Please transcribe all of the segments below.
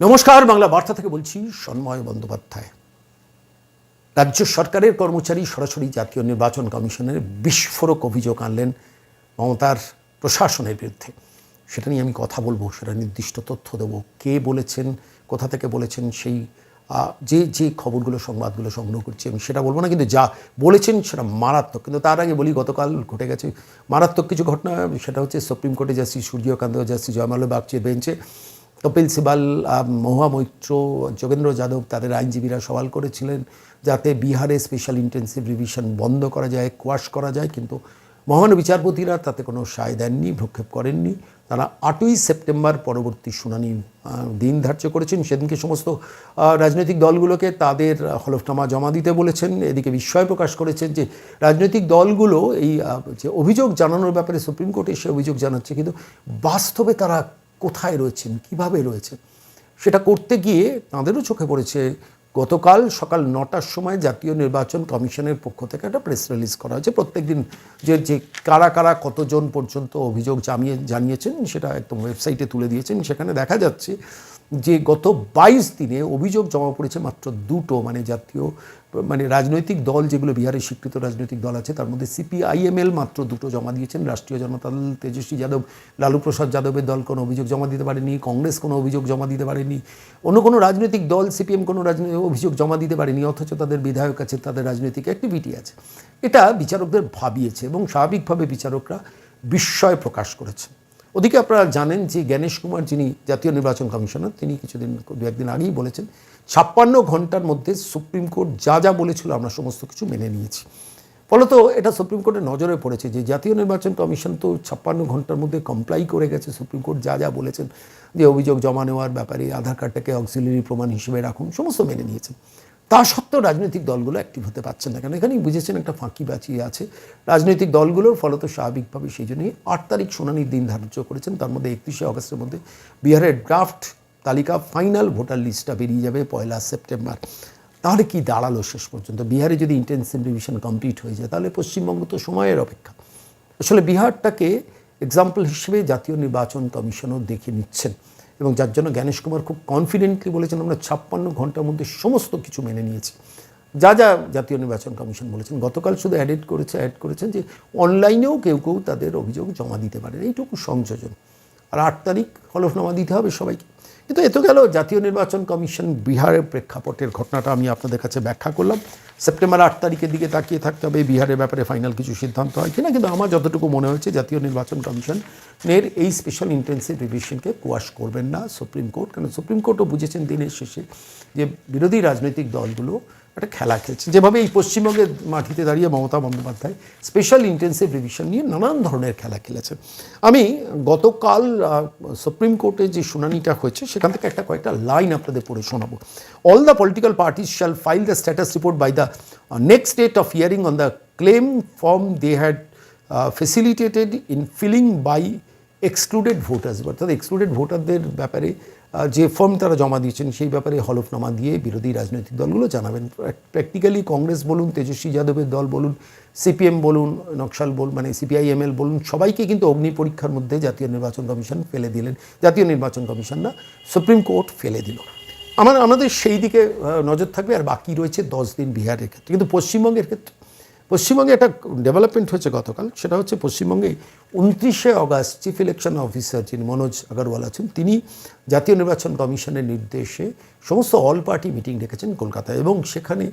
নমস্কার, বাংলা বার্তা থেকে বলছি সন্ময় বন্দ্যোপাধ্যায়। রাজ্য সরকারের কর্মচারী সরাসরি জাতীয় নির্বাচন কমিশনের বিস্ফোরক অভিযোগ আনলেন মমতার প্রশাসনের বিরুদ্ধে। সেটা নিয়ে আমি কথা বলব, সেটা নির্দিষ্ট তথ্য দেবো। কে বলেছেন, কোথা থেকে বলেছেন, সেই যে যে খবরগুলো, সংবাদগুলো সংগ্রহ করছি আমি সেটা বলব না, কিন্তু যা বলেছেন সেটা মারাত্মক। কিন্তু তার আগে বলি, গতকাল ঘটে গেছে মারাত্মক কিছু ঘটনা, সেটা হচ্ছে সুপ্রিম কোর্টে জাস্টিস সূর্যকান্ত, জাস্টিস জয়মাল্য বাগচির বেঞ্চে। কপিল সিবাল মহুয়া মৈত্র, যোগেন্দ্র যাদব তাদের আইনজীবীরা সওয়াল করেছিলেন যাতে বিহারে স্পেশাল ইন্টেন্সিভ রিভিশন বন্ধ করা যায় কোয়াশ করা যায়, কিন্তু মহান বিচারপতিরা তাতে কোনো সায় দেননি, ভ্রক্ষেপ করেননি। তারা আটই সেপ্টেম্বর পরবর্তী শুনানি দিন ধার্য করেছেন। সেদিনকে সমস্ত রাজনৈতিক দলগুলোকে তাদের হলফনামা জমা দিতে বলেছেন। এদিকে বিস্ময় প্রকাশ করেছেন যে রাজনৈতিক দলগুলো এই যে অভিযোগ জানানোর ব্যাপারে সুপ্রিম কোর্টে সে অভিযোগ জানাচ্ছে, কিন্তু বাস্তবে তারা কোথায় রয়েছেন, কীভাবে রয়েছেন? সেটা করতে গিয়ে তাঁদেরও চোখে পড়েছে, গতকাল সকাল নটার সময় জাতীয় নির্বাচন কমিশনের পক্ষ থেকে একটা প্রেস রিলিজ করা হয়েছে। প্রত্যেকদিন যে যে কারা কারা কতজন পর্যন্ত অভিযোগ জামিয়ে, জানিয়েছেন সেটা একদম ওয়েবসাইটে তুলে দিয়েছেন। সেখানে দেখা যাচ্ছে যে, গত বাইশ দিনে অভিযোগ জমা পড়েছে মাত্র দুটো মানে জাতীয় মানে রাজনৈতিক দল যেগুলো বিহারের স্বীকৃত রাজনৈতিক দল আছে, তার মধ্যে সিপিআইএমএল মাত্র দুটো জমা দিয়েছেন। রাষ্ট্রীয় জনতা দল তেজস্বী যাদব, লালু প্রসাদ যাদবের দল কোনো অভিযোগ জমা দিতে পারেনি, কংগ্রেস কোনো অভিযোগ জমা দিতে পারেনি, অন্য কোনো রাজনৈতিক দল সিপিএম কোনো রাজনৈতিক অভিযোগ জমা দিতে পারেনি, অথচ তাদের বিধায়ক আছে, তাদের রাজনৈতিক অ্যাক্টিভিটি আছে। এটা বিচারকদের ভাবিয়েছে এবং স্বাভাবিকভাবে বিচারকরা বিস্ময় প্রকাশ করেছেন ওদিকে আপনারা জানেন যে জ্ঞানেশ কুমার যিনি জাতীয় নির্বাচন কমিশনার, তিনি কিছুদিন দু একদিন আগেই বলেছেন, ছাপ্পান্ন ঘণ্টার মধ্যে সুপ্রিম কোর্ট যা যা বলেছিল আমরা সমস্ত কিছু মেনে নিয়েছি। ফলত এটা সুপ্রিম কোর্টের নজরে পড়েছে যে জাতীয় নির্বাচন কমিশন তো ছাপ্পান্ন ঘণ্টার মধ্যে কমপ্লাই করে গেছে, সুপ্রিম কোর্ট যা যা বলেছেন যে অভিযোগ জমা নেওয়ার ব্যাপারে আধার কার্ডটাকে অক্সিলারি প্রমাণ হিসেবে রাখুন, সমস্ত মেনে নিয়েছেন। তা সত্ত্বেও রাজনৈতিক দলগুলো অ্যাক্টিভ হতে পারছে না। কেন? এখানেই বুঝেছেন একটা ফাঁকি বাঁচিয়ে আছে রাজনৈতিক দলগুলোর, ফলত স্বাভাবিকভাবে সেই জন্যই আট তারিখ শুনানির দিন ধার্য করেছেন। তার মধ্যে একত্রিশে অগস্টের মধ্যে বিহারের ড্রাফট তালিকা ফাইনাল ভোটার লিস্টটা বেরিয়ে যাবে পয়লা সেপ্টেম্বর। তাহলে কি দাঁড়াল শেষ পর্যন্ত? বিহারে যদি ইন্টেন্সিভ রিভিশন কমপ্লিট হয়ে যায়, তাহলে পশ্চিমবঙ্গ তো সময়ের অপেক্ষা। আসলে বিহারটাকে এক্সাম্পল হিসেবে জাতীয় নির্বাচন কমিশনও দেখে নিচ্ছেন। এবং যার জন্য জ্ঞানেশ কুমার খুব কনফিডেন্টলি বলেছেন, আমরা ছাপ্পান্ন ঘণ্টার মধ্যে সমস্ত কিছু মেনে নিয়েছি। যা যা জাতীয় নির্বাচন কমিশন বলেছেন, গতকাল শুধু অ্যাডেড করেছে অ্যাড করেছেন যে অনলাইনেও কেউ কেউ তাদের অভিযোগ জমা দিতে পারেন। এইটুকু সংযোজন। আর আট তারিখ হলফনামা দিতে হবে সবাইকে। কিন্তু এত গেল, জাতীয় নির্বাচন কমিশন বিহারের প্রেক্ষাপটের ঘটনাটা আমি আপনাদের কাছে ব্যাখ্যা করলাম। সেপ্টেম্বর আট তারিখের দিকে তাকিয়ে থাকতে হবে বিহারের ব্যাপারে ফাইনাল কিছু সিদ্ধান্ত হয় কিনা, কিন্তু আমার যতটুকু মনে হয়েছে, জাতীয় নির্বাচন কমিশনের এই স্পেশাল ইন্টেন্সিভ রিভিশনকে কোয়াশ করবেন না সুপ্রিম কোর্ট। কারণ সুপ্রিম কোর্টও বুঝেছেন দিনের শেষে যে বিরোধী রাজনৈতিক দলগুলো একটা খেলা খেলছে। যেভাবে এই পশ্চিমবঙ্গের মাটিতে দাঁড়িয়ে Mamata Bandyopadhyay special intensive revision নিয়ে নানান ধরনের খেলা খেলেছেন। আমি গতকাল সুপ্রিম কোর্টে যে শুনানিটা হয়েছে, সেখান থেকে একটা কয়েকটা লাইন আপনাদের পড়ে শোনাবো। All the political parties shall file the status report by the next date of hearing on the claim form they had facilitated in filling by excluded voters অর্থাৎ এক্সক্লুডেড ভোটারদের ব্যাপারে যে ফর্ম তারা জমা দিয়েছেন, সেই ব্যাপারে হলফনামা দিয়ে বিরোধী রাজনৈতিক দলগুলো জানাবেন। প্র্যাকটিক্যালি কংগ্রেস বলুন, তেজস্বী যাদবের দল বলুন সিপিএম বলুন, নকশাল বল মানে সিপিআইএমএল বলুন, সবাইকে কিন্তু অগ্নি পরীক্ষার মধ্যে জাতীয় নির্বাচন কমিশন ফেলে দিলেন। জাতীয় নির্বাচন কমিশন না সুপ্রিম কোর্ট ফেলে দিল। আমার আমাদের সেই দিকে নজর থাকবে, আর বাকি রয়েছে দশ দিন বিহারের ক্ষেত্রে। কিন্তু পশ্চিমবঙ্গের ক্ষেত্রে পশ্চিমবঙ্গে একটা ডেভেলপমেন্ট হয়েছে গতকাল, সেটা হচ্ছে পশ্চিমবঙ্গে উনত্রিশে অগাস্ট চিফ ইলেকশন অফিসার যিনি মনোজ আগরওয়াল আছেন, তিনি জাতীয় নির্বাচন কমিশনের নির্দেশে সমস্ত অল পার্টি মিটিং ডেকেছেন কলকাতায় এবং সেখানে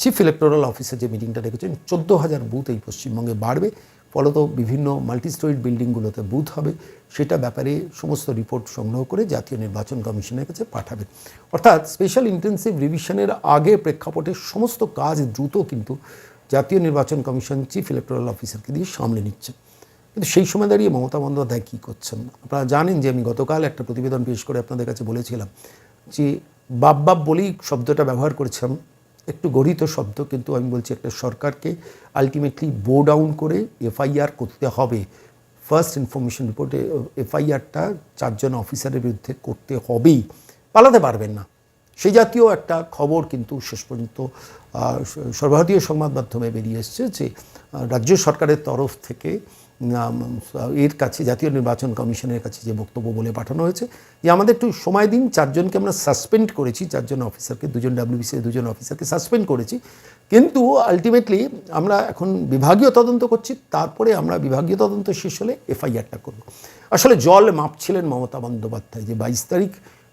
চিফ ইলেকটোরাল অফিসার যে মিটিংটা ডেকেছেন, চোদ্দ হাজার বুথ এই পশ্চিমবঙ্গে বাড়বে। ফলত বিভিন্ন মাল্টি স্টোরিড বিল্ডিংগুলোতে বুথ হবে। সেটা ব্যাপারে সমস্ত রিপোর্ট সংগ্রহ করে জাতীয় নির্বাচন কমিশনের কাছে পাঠাবেন। অর্থাৎ স্পেশাল ইন্টেন্সিভ রিভিশনের আগে প্রেক্ষাপটে সমস্ত কাজ দ্রুত কিন্তু জাতীয় নির্বাচন কমিশন চিফ ইলেকটোরাল অফিসারকে দিয়ে সামলে নিচ্ছে। কিন্তু সেই সময় দাঁড়িয়ে মমতা বন্দ্যোপাধ্যায় কী করছেন? আপনারা জানেন যে আমি গতকাল একটা প্রতিবেদন পেশ করে আপনাদের কাছে বলেছিলাম যে বাপ বাপ বলেই শব্দটা ব্যবহার করেছিলাম, একটু গরিত শব্দ, কিন্তু আমি বলছি একটা সরকারকে আলটিমেটলি বো ডাউন করে এফআইআর করতে হবে। ফার্স্ট ইনফরমেশন রিপোর্টে এফআইআরটা চারজন অফিসারের বিরুদ্ধে করতে হবেই। পালাতে পারবেন না। সেই জাতীয় একটা খবর কিন্তু শেষ পর্যন্ত সর্বভারতীয় সংবাদ মাধ্যমে বেরিয়ে এসছে যে রাজ্য সরকারের তরফ থেকে এর কাছে, জাতীয় নির্বাচন কমিশনের কাছে যে বক্তব্য বলে পাঠানো হয়েছে, যে আমাদের একটু সময় দিন, চারজনকে আমরা সাসপেন্ড করেছি, চারজন অফিসারকে, দুজন ডাব্লিউবিসি, দুজন অফিসারকে সাসপেন্ড করেছি। কিন্তু আলটিমেটলি আমরা এখন বিভাগীয় তদন্ত করছি, তারপরে আমরা বিভাগীয় তদন্ত শেষ হলে এফআইআরটা করব। আসলে জল মাপছিলেন মমতা বন্দ্যোপাধ্যায় যে বাইশ তারিখ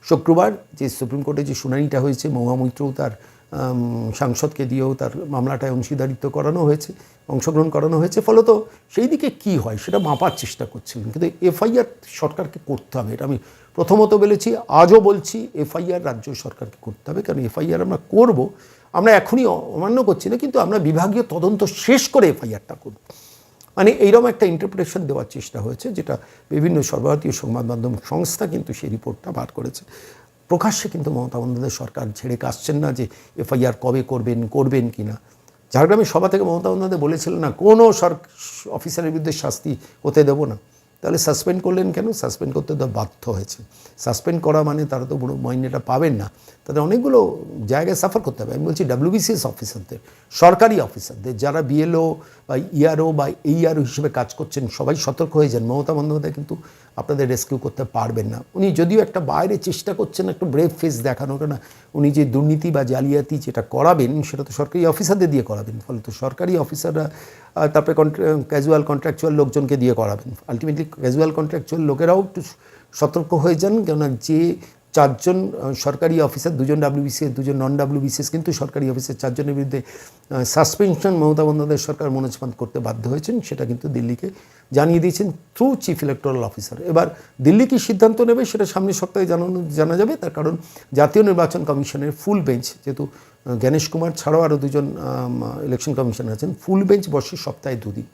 শুক্রবার যে সুপ্রিম কোর্টে যে শুনানিটা হয়েছে, মহুয়া মৈত্রও তার সাংসদকে দিয়েও তার মামলাটায় অংশীদারিত্ব করানো হয়েছে, অংশগ্রহণ করানো হয়েছে। ফলত সেই দিকে কি হয় সেটা মাপার চেষ্টা করছিলেন। কিন্তু এফআইআর সরকারকে করতে হবে, এটা আমি প্রথমত বলেছি, আজও বলছি, এফআইআর রাজ্য সরকারকে করতে হবে। কারণ এফআইআর আমরা করব, আমরা এখনই অমান্য করছি না, কিন্তু আমরা বিভাগীয় তদন্ত শেষ করে এফআইআরটা করব। মানে এইরকম একটা ইন্টারপ্রিটেশন দেওয়ার চেষ্টা হয়েছে, যেটা বিভিন্ন সর্বভারতীয় সংবাদ মাধ্যম সংস্থা কিন্তু সেই রিপোর্টটা বার করেছে। প্রকাশ্যে কিন্তু মমতা বন্দ্যোপাধ্যায় সরকার ছেড়ে কাশছেন না যে এফআইআর কবে করবেন করবেন কি না ঝাড়গ্রামের সভা থেকে মমতা বন্দ্যোপাধ্যায় বলেছিলেন না, কোনো সর অফিসারের বিরুদ্ধে শাস্তি হতে দেবো না। তাহলে সাসপেন্ড করলেন কেন? সাসপেন্ড করতে তো বাধ্য হয়েছে। সাসপেন্ড করা মানে তারা তো বড় মাইনেটা পাবেন না। তাদের অনেকগুলো জায়গায় সাফার করতে হবে। আমি বলছি ডাব্লিউবিসিএস অফিসারদের সরকারি অফিসারদের যারা বিএলও বা ইআরও বা এইআরও হিসেবে কাজ করছেন, সবাই সতর্ক হয়ে যান। মমতা বন্দ্যোপাধ্যায় কিন্তু আপনাদের রেস্কিউ করতে পারবেন না। উনি যদিও একটা বাইরে চেষ্টা করছেন একটু ব্রেভ ফেস দেখানো কেন উনি যে দুর্নীতি বা জালিয়াতি যেটা করাবেন, সেটা তো সরকারি অফিসারদের দিয়ে করাবেন। ফলে তো সরকারি অফিসাররা তারপরে ক্যাজুয়াল কন্ট্রাকচুয়াল লোকজনকে দিয়ে করাবেন। আলটিমেটলি ক্যাজুয়াল কন্ট্রাকচুয়াল লোকেরাও একটু সতর্ক হয়ে যান, কেননা যে চারজন সরকারি অফিসার, দুজন ডাব্লিউবিসিএস দুজন নন ডাব্লিউবিসিএস কিন্তু সরকারি অফিসার চারজনের বিরুদ্ধে সাসপেনশন মমতা বন্দ্যোপাধ্যায় সরকার মনোজপান করতে বাধ্য হয়েছেন, সেটা কিন্তু দিল্লিকে জানিয়ে দিয়েছেন থ্রু চিফ ইলেকটোরাল অফিসার এবার দিল্লি কি সিদ্ধান্ত নেবে সেটা সামনের সপ্তাহে জানানো, জানা যাবে, তার কারণ জাতীয় নির্বাচন কমিশনের ফুল বেঞ্চ যেহেতু জ্ঞানেশ কুমার ছাড়াও আরও দুজন ইলেকশন কমিশনার আছেন ফুল বেঞ্চ বসে সপ্তাহে দুদিন।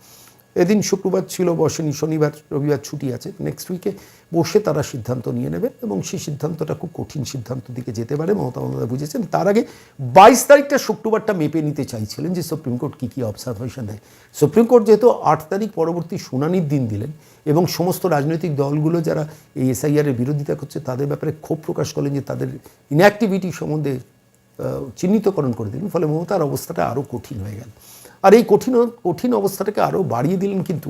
এদিন শুক্রবার ছিল বসেনি, শনিবার, রবিবার ছুটি আছে। নেক্সট উইকে বসে তারা সিদ্ধান্ত নিয়ে নেবেন এবং সেই সিদ্ধান্তটা খুব কঠিন সিদ্ধান্ত দিকে যেতে পারে। মমতা বন্দ্যোপাধ্যায় বুঝেছেন, তার আগে বাইশ তারিখটা শুক্রবারটা মেপে নিতে চাইছিলেন যে সুপ্রিম কোর্ট কী কী অবজারভেশন দেয়। সুপ্রিম কোর্ট যেহেতু আট তারিখ পরবর্তী শুনানির দিন দিলেন এবং সমস্ত রাজনৈতিক দলগুলো যারা এই এসআইআরের বিরোধিতা করছে, তাদের ব্যাপারে ক্ষোভ প্রকাশ করলেন যে তাদের ইনঅ্যাক্টিভিটি সম্বন্ধে চিহ্নিতকরণ করে দিলেন। ফলে মমতার অবস্থাটা আরও কঠিন হয়ে গেল। আর এই কঠিন কঠিন অবস্থাটাকে আরও বাড়িয়ে দিলেন কিন্তু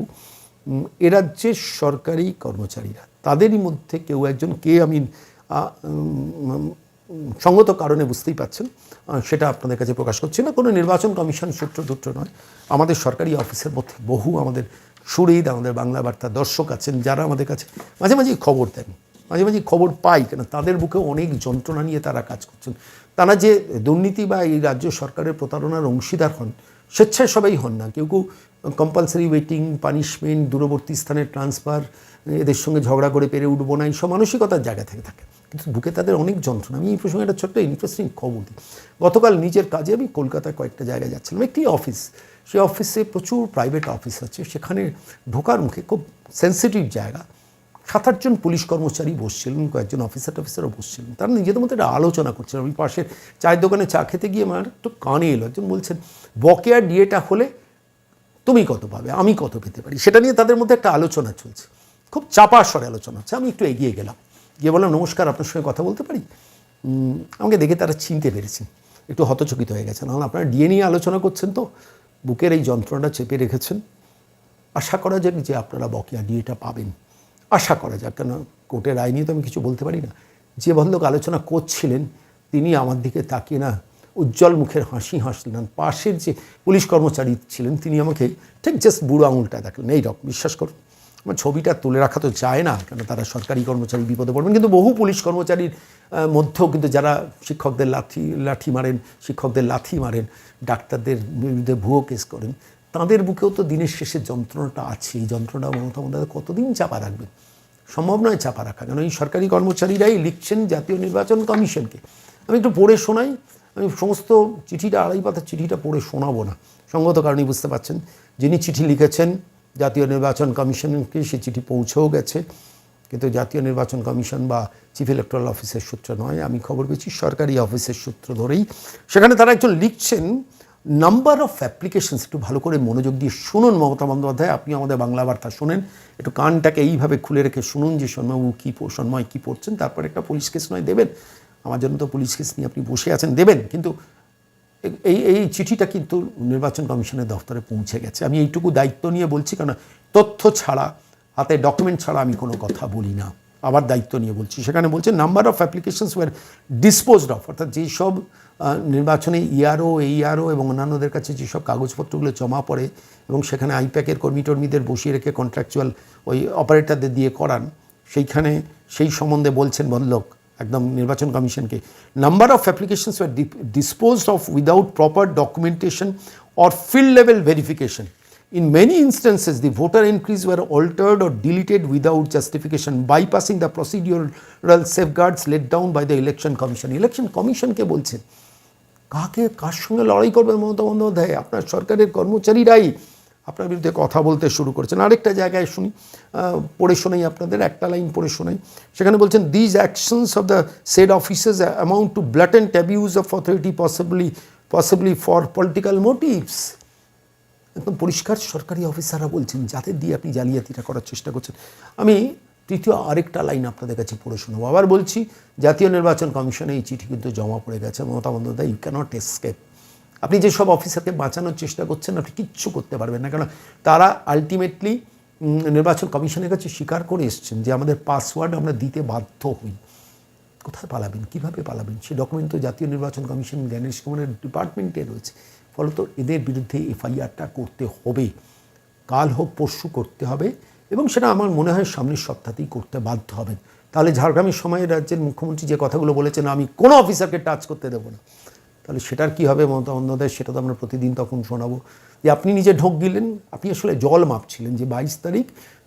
এ রাজ্যের সরকারি কর্মচারীরা। তাদেরই মধ্যে কেউ একজন কে আমি সঙ্গত কারণে বুঝতেই পাচ্ছেন সেটা আপনাদের কাছে প্রকাশ করছি না। কোনো নির্বাচন কমিশন সূত্র টুত্র নয়। আমাদের সরকারি অফিসের মধ্যে বহু আমাদের সুরিদ, আমাদের বাংলা বার্তা দর্শক আছেন, যারা আমাদের কাছে মাঝে মাঝেই খবর দেন, মাঝে মাঝে খবর পাই, কেন তাদের বুকে অনেক যন্ত্রণা নিয়ে তারা কাজ করছেন। তারা যে দুর্নীতি বা এই রাজ্য সরকারের প্রতারণার অংশীদার হন স্বেচ্ছায় সবাই হন না। কেউ কেউ কম্পালসারি ওয়েটিং পানিশমেন্ট দূরবর্তী স্থানে ট্রান্সফার এদের সঙ্গে ঝগড়া করে পেরে উঠবো না, এইসব মানসিকতার জায়গা থেকে থাকে। কিন্তু বুকে তাদের অনেক যন্ত্রণা। আমি এই প্রসঙ্গে একটা ছোট্ট ইন্টারেস্টিং খবর দিই। গতকাল নিজের কাজে আমি কলকাতায় কয়েকটা জায়গায় যাচ্ছিলাম। একটি অফিস সেই অফিসে প্রচুর প্রাইভেট অফিস আছে। সেখানে ঢোকার মুখে খুব সেন্সিটিভ জায়গা। সাত আটজন পুলিশ কর্মচারী বসছিলেন, কয়েকজন অফিসার টফিসারও বসছিলেন। তারা নিজেদের মধ্যে একটা আলোচনা করছিলেন। আমি পাশের চায়ের দোকানে চা খেতে গিয়ে আমার একটু কানে এলো, একজন বলছেন, বকেয়া ডিএটা হলে তুমি কত পাবে? আমি কত পেতে পারি? সেটা নিয়ে তাদের মধ্যে একটা আলোচনা চলছে। খুব চাপা স্বরে আলোচনা হচ্ছে। আমি একটু এগিয়ে গেলাম। গিয়ে বললাম, নমস্কার, আপনার সঙ্গে কথা বলতে পারি? আমাকে দেখে তারা চিনতে পেরেছেন। একটু হতচকিত হয়ে গেছেন কারণ আপনারা ডিএ নিয়ে আলোচনা করছেন তো? বুকের এই যন্ত্রণাটা চেপে রেখেছেন। আশা করা যাক যে আপনারা বকেয়া ডিএটা পাবেন। আশা করা যাক, কেন কোর্টের আইন নিয়ে তো আমি কিছু বলতে পারি না। যে ভদ্রলোক আলোচনা করছিলেন, তিনি আমার দিকে তাকিয়ে না, উজ্জ্বল মুখের হাসি হাসলেন। পাশের যে পুলিশ কর্মচারী ছিলেন, তিনি আমাকে ঠিক জাস্ট বুড়ো আঙুলটা দেখলেন। এই রকম, বিশ্বাস করুন, আমার ছবিটা তুলে রাখা তো চায় না, কেন তারা সরকারি কর্মচারী বিপদে পড়বেন। কিন্তু বহু পুলিশ কর্মচারীর মধ্যেও কিন্তু যারা শিক্ষকদের লাঠি লাঠি মারেন, শিক্ষকদের লাথি মারেন, ডাক্তারদের বিরুদ্ধে ভুয়ো কেস করেন তাদের বুকেও তো দিনের শেষে যন্ত্রণাটা আছে এই যন্ত্রণা মমতা বন্দ্যোপাধ্যায় কতদিন চাপা রাখবেন সম্ভব নয় চাপা রাখা। কেন এই সরকারি কর্মচারীরাই লিখছেন জাতীয় নির্বাচন কমিশনকে। আমি একটু পড়ে শোনাই। আমি সমস্ত চিঠিটা, আড়াই পাতার চিঠিটা পড়ে শোনাবো না। সঙ্গত কারণেই বুঝতে পারছেন, যিনি চিঠি লিখেছেন জাতীয় নির্বাচন কমিশনকে, সে চিঠি পৌঁছেও গেছে। কিন্তু জাতীয় নির্বাচন কমিশন বা চিফ ইলেকট্রাল অফিসের সূত্র নয়। আমি খবর পেয়েছি সরকারি অফিসের সূত্র ধরেই। সেখানে তারা একজন লিখছেন নাম্বার অফ অ্যাপ্লিকেশনস একটু ভালো করে মনোযোগ দিয়ে শুনুন মমতা বন্দ্যোপাধ্যায়, আপনি আমাদের বাংলা বার্তা শোনেন। একটু কানটাকে এইভাবে খুলে রেখে শুনুন যে সন্ময়বাবু কী সন্ময় কী পড়ছেন, তারপর একটা পুলিশ কেস নয়, দেবেন। আমার জন্য তো পুলিশ কেস নিয়ে আপনি বসে আছেন, দেবেন। কিন্তু এই এই চিঠিটা কিন্তু নির্বাচন কমিশনের দফতরে পৌঁছে গেছে। আমি এইটুকু দায়িত্ব নিয়ে বলছি কারণ তথ্য ছাড়া, হাতে ডকুমেন্ট ছাড়া আমি কোনো কথা বলি না। আবার দায়িত্ব নিয়ে বলছি। সেখানে বলছে number of applications were disposed of অর্থাৎ যেসব নির্বাচনে ইআরও এইআরও এবং অন্যান্যদের কাছে যেসব কাগজপত্রগুলো জমা পড়ে এবং সেখানে আইপ্যাকের কর্মী টর্মীদের বসিয়ে রেখে কন্ট্রাকচুয়াল ওই অপারেটরদের দিয়ে করান, সেইখানে সেই সম্বন্ধে বলছেন বদলক, একদম নির্বাচন কমিশনকে। Number of applications were disposed of without proper documentation or field level verification In many instances, the voter entries were altered or deleted without justification, bypassing the procedural safeguards laid down by the Election Commission. Election Commission কে বলছেন কাকে কার সঙ্গে লড়াই করবে মমতা বন্দ্যোপাধ্যায়? আপনার সরকারের কর্মচারীরাই আপনার বিরুদ্ধে কথা বলতে শুরু করেছেন। আরেকটা জায়গায় শুনি পড়ে শোনাই আপনাদের একটা লাইন পড়ে শোনাই। সেখানে বলছেন these actions of the said officers amount to blatant abuse of authority possibly possibly for political motives একদম পরিষ্কার সরকারি অফিসাররা বলছেন, যাতে দিয়ে আপনি জালিয়াতিটা করার চেষ্টা করছেন। আমি তৃতীয় আরেকটা লাইন আপনাদের কাছে পড়ে শোনাবো। আবার বলছি, জাতীয় নির্বাচন কমিশনে এই চিঠি কিন্তু জমা পড়ে গেছে। Mamata Bandyopadhyay you cannot escape আপনি যেসব অফিসারকে বাঁচানোর চেষ্টা করছেন, আপনি কিচ্ছু করতে পারবেন না। কেন? তারা আলটিমেটলি নির্বাচন কমিশনের কাছে স্বীকার করে এসছেন যে, আমাদের পাসওয়ার্ড আমরা দিতে বাধ্য হই। কোথায় পালাবেন? কীভাবে পালাবেন? সে ডকুমেন্ট তো জাতীয় নির্বাচন কমিশন জ্ঞানেশ কুমারের ডিপার্টমেন্টে রয়েছে। ফলত এদের বিরুদ্ধে এফআইআরটা করতে হবে। কাল হোক, পরশু করতে হবে এবং সেটা আমার মনে হয় সামনের সপ্তাহতেই করতে বাধ্য হবে তাহলে ঝাড়গ্রামের সময় রাজ্যের মুখ্যমন্ত্রী যে কথাগুলো বলেছেন, আমি কোনো অফিসারকে টাচ করতে দেবো না। তাহলে সেটার কী হবে মমতা বন্দ্যোপাধ্যায়, সেটা তো আমরা প্রতিদিন তখন শোনাবো। যে আপনি নিজে ঢোক দিলেন আপনি আসলে জল মাপছিলেন যে বাইশ তারিখ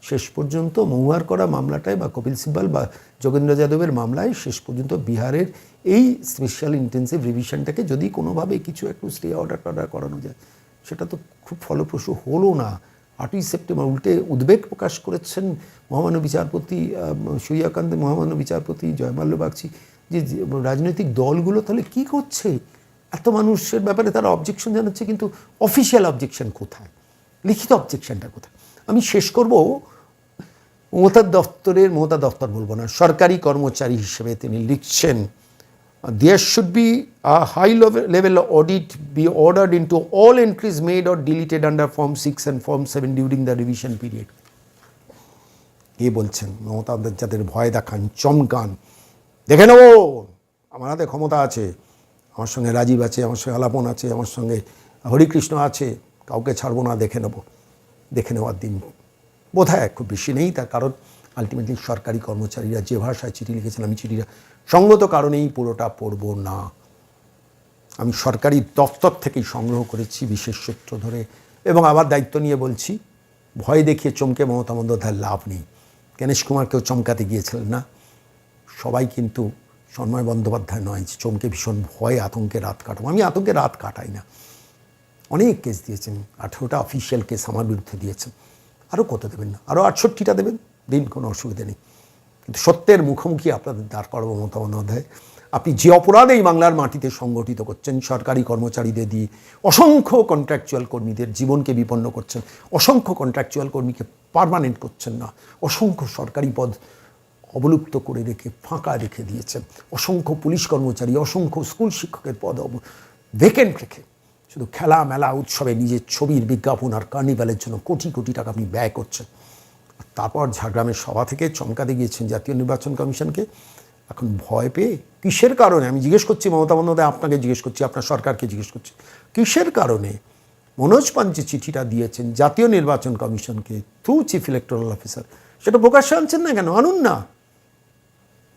শেষ পর্যন্ত মহুয়ার করা মামলাটায় বা কপিল সিব্বাল বা যোগেন্দ্র যাদবের মামলায় শেষ পর্যন্ত বিহারের এই স্পেশাল ইন্টেন্সিভ রিভিশনটাকে যদি কোনোভাবে কিছু একটু স্টে অর্ডার টর্ডার করানো যায়, সেটা তো খুব ফলপ্রসূ হলো না। আটই সেপ্টেম্বর উল্টে উদ্বেগ প্রকাশ করেছেন মহামান্য বিচারপতি সূর্যকান্ত মহামান্য বিচারপতি জয়মাল্য বাগচি। যে, রাজনৈতিক দলগুলো তাহলে কি করছে? এত মানুষের ব্যাপারে তারা অবজেকশন জানাচ্ছে, কিন্তু অফিসিয়াল অবজেকশন কোথায়? লিখিত অবজেকশনটা কোথায়? আমি শেষ করব। মমতার দপ্তরের মমতা দপ্তর বলব না, সরকারি কর্মচারী হিসেবে তিনি লিখছেন there should be a high level audit be ordered into all entries made or deleted under form six and form seven during the revision period কে বলছেন? মমতা যাদের ভয় দেখান, চমকান। দেখে নেব! আমার হাতে ক্ষমতা আছে। আমার সঙ্গে রাজীব আছে, আমার সঙ্গে আলাপন আছে, আমার সঙ্গে হরিকৃষ্ণ আছে, কাউকে ছাড়বো না, দেখে নেব। দেখে নেওয়ার দিন বোধহয় খুব বেশি নেই, তার কারণ আলটিমেটলি সরকারি কর্মচারীরা যে ভাষায় চিঠি লিখেছেন, আমি চিঠিটা সঙ্গত কারণেই পুরোটা পড়ব না। আমি সরকারি দপ্তর থেকেই সংগ্রহ করেছি বিশেষ সূত্র ধরে এবং আবার দায়িত্ব নিয়ে বলছি, ভয় দেখিয়ে চমকে মমতা বন্দ্যোপাধ্যায়ের লাভ নেই। গণেশ কুমারকেও চমকাতে গিয়েছিলেন না। সবাই কিন্তু সন্ময় বন্দ্যোপাধ্যায় নয় চমকে ভীষণ ভয় আতঙ্কে রাত কাটাবো। আমি আতঙ্কে রাত কাটাই না। অনেক কেস দিয়েছেন, আঠেরোটা অফিসিয়াল কেস আমার বিরুদ্ধে দিয়েছেন। আরও কত দেবেন না? আরও আটষট্টিটা দেবেন? দিন কোনো অসুবিধা নেই। কিন্তু সত্যের মুখোমুখি আপনাদের দাঁড় করাবো মমতা বন্দ্যোপাধ্যায়। আপনি যে অপরাধ এই বাংলার মাটিতে সংগঠিত করছেন, সরকারি কর্মচারীদের দিয়ে অসংখ্য কন্ট্রাকচুয়াল কর্মীদের জীবনকে বিপন্ন করছেন, অসংখ্য কন্ট্রাকচুয়াল কর্মীকে পার্মানেন্ট করছেন না, অসংখ্য সরকারি পদ অবলুপ্ত করে রেখে ফাঁকা রেখে দিয়েছেন অসংখ্য পুলিশ কর্মচারী, অসংখ্য স্কুল শিক্ষকের পদ ভেকেন্ট রেখে শুধু খেলা মেলা উৎসবে নিজের ছবির বিজ্ঞাপন আর কার্নিভালের জন্য কোটি কোটি টাকা আপনি ব্যয় করছেন। তারপর ঝাড়গ্রামের সভা থেকে চমকাতে গিয়েছেন জাতীয় নির্বাচন কমিশনকে। এখন ভয় পেয়ে কিসের কারণে? আমি জিজ্ঞেস করছি মমতা বন্দ্যোপাধ্যায়, আপনাকে জিজ্ঞেস করছি, আপনার সরকারকে জিজ্ঞেস করছি। কিসের কারণে? মনোজ যে চিঠিটা দিয়েছেন জাতীয় নির্বাচন কমিশনকে থ্রু চিফ ইলেকট্রাল অফিসার সেটা প্রকাশ্যে আনছেন না কেন? আনুন না।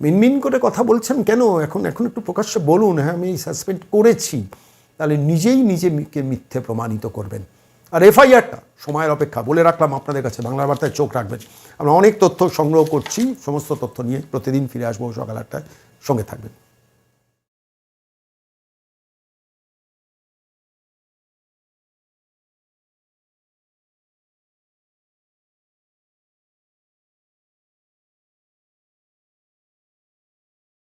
মিনমিন করে কথা বলছেন কেন? এখন এখন একটু প্রকাশ্যে বলুন। হ্যাঁ আমি সাসপেন্ড করেছি। তাহলে নিজেই নিজেকে মিথ্যে প্রমাণিত করবেন। আর এফআইআরটা সময়ের অপেক্ষা বলে রাখলাম আপনাদের কাছে। বাংলা বার্তায় চোখ রাখবেন। আমরা অনেক তথ্য সংগ্রহ করছি। সমস্ত তথ্য নিয়ে প্রতিদিন ফিরে আসব সকাল আটটায়। সঙ্গে থাকবেন।